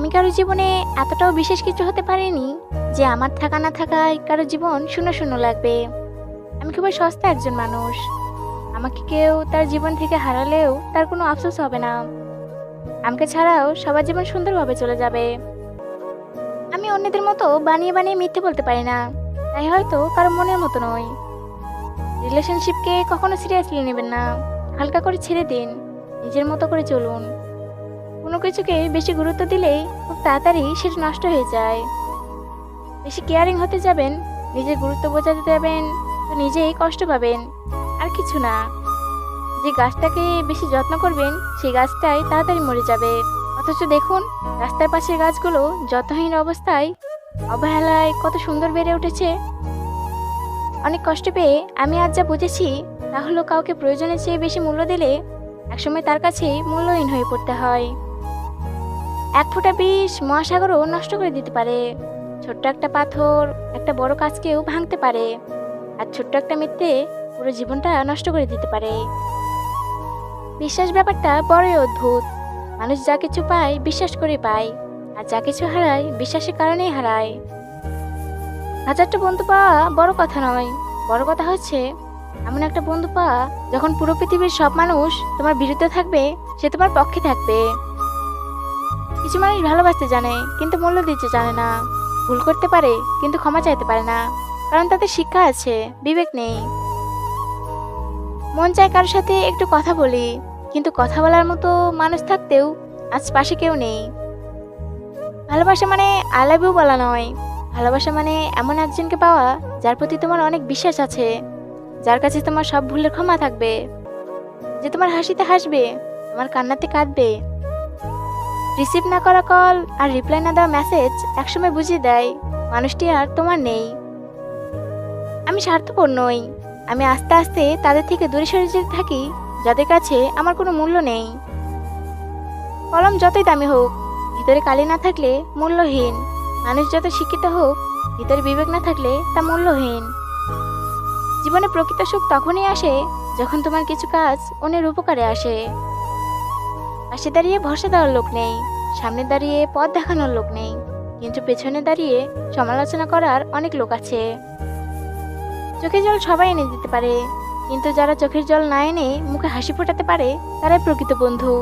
আমি কারও জীবনে এতটাও বিশেষ কিছু হতে পারিনি যে আমার থাকা না থাকায় কারও জীবন শূন্য শূন্য লাগবে। আমি খুবই সস্তা একজন মানুষ। আমাকে কেউ তার জীবন থেকে হারালেও তার কোনো আফসোস হবে না। আমাকে ছাড়াও সবার জীবন সুন্দরভাবে চলে যাবে। আমি অন্যদের মতো বানিয়ে বানিয়ে মিথ্যে বলতে পারি না। তাই হয়তো কারও মনের মতো নয় রিলেশনশিপকে কখনো সিরিয়াসলি নেবেন না। হালকা করে ছেড়ে দিন। নিজের মতো করে চলুন। কোনো কিছুকে বেশি গুরুত্ব দিলেই খুব তাড়াতাড়ি সেটা নষ্ট হয়ে যায়। বেশি কেয়ারিং হতে যাবেন, নিজের গুরুত্ব বোঝাতে যাবেন, তো নিজেই কষ্ট পাবেন। আর কিছু না। যে গাছটাকে বেশি যত্ন করবেন, সেই গাছটাই তাড়াতাড়ি মরে যাবে। অথচ দেখুন, রাস্তার পাশের গাছগুলো যত্নহীন অবস্থায় অবহেলায় কত সুন্দর বেড়ে উঠেছে। অনেক কষ্ট পেয়ে আমি আজ যা বুঝেছি, তা হলো কাউকে প্রয়োজনের চেয়ে বেশি মূল্য দিলে একসময় তার কাছেই মূল্যহীন হয়ে পড়তে হয়। এক ফোঁটা বিষ মহাসাগরও নষ্ট করে দিতে পারে। ছোট্ট একটা পাথর, একটা বড় কাজকেও ভাঙতে পারে। আর ছোট্ট একটা মিথ্যে পুরো জীবনটা নষ্ট করে দিতে পারে। বিশ্বাস ব্যাপারটা বড়ই অদ্ভুত। মানুষ যা কিছু পায় বিশ্বাস করে পায়, আর যা কিছু হারায় বিশ্বাসের কারণেই হারায়। হাজারটা বন্ধু পাওয়া বড় কথা নয়। বড় কথা হচ্ছে, এমন একটা বন্ধু পাওয়া যখন পুরো পৃথিবীর সব মানুষ তোমার বিরুদ্ধে থাকবে, সে তোমার পক্ষে থাকবে। কিছু মানুষ ভালোবাসতে জানে, কিন্তু মূল্য দিতে জানে না। ভুল করতে পারে, কিন্তু ক্ষমা চাইতে পারে না, কারণ তাদের শিক্ষা আছে, বিবেক নেই। মন চায় কারোর সাথে একটু কথা বলি, কিন্তু কথা বলার মতো মানুষ থাকতেও আজ পাশে কেউ নেই। ভালোবাসা মানে আই বলা নয়। ভালোবাসা মানে এমন একজনকে পাওয়া যার প্রতি তোমার অনেক বিশ্বাস আছে, যার কাছে তোমার সব ভুলের ক্ষমা থাকবে। যে তোমার হাসিতে হাসবে তোমার কান্নাতে কাঁদবে রিসিভ না করা কল আর রিপ্লাই না দেওয়া মেসেজ একসময় বুঝিয়ে দেয়, মানুষটি আর তোমার নেই। আমি স্বার্থপর নই। আমি আস্তে আস্তে তাদের থেকে দূরে সরে যেতে থাকি, যাদের কাছে আমার কোনো মূল্য নেই। কলম যতই দামি হোক, ভিতরে কালি না থাকলে মূল্যহীন। মানুষ যত শিক্ষিত হোক, ভিতরে বিবেক না থাকলে তা মূল্যহীন। জীবনে প্রকৃত সুখ তখনই আসে যখন তোমার কিছু কাজ অন্যের উপকারে আসে। পাশে দাঁড়িয়ে ভরসা দেওয়ার লোক নেই, সামনে দাঁড়িয়ে পথ দেখানোর লোক নেই, কিন্তু পেছনে দাঁড়িয়ে সমালোচনা করার অনেক লোক আছে। চোখের জল সবাই এনে দিতে পারে, কিন্তু যারা চোখের জল না এনে মুখে হাসি ফোটাতে পারে, তারাই প্রকৃত বন্ধু।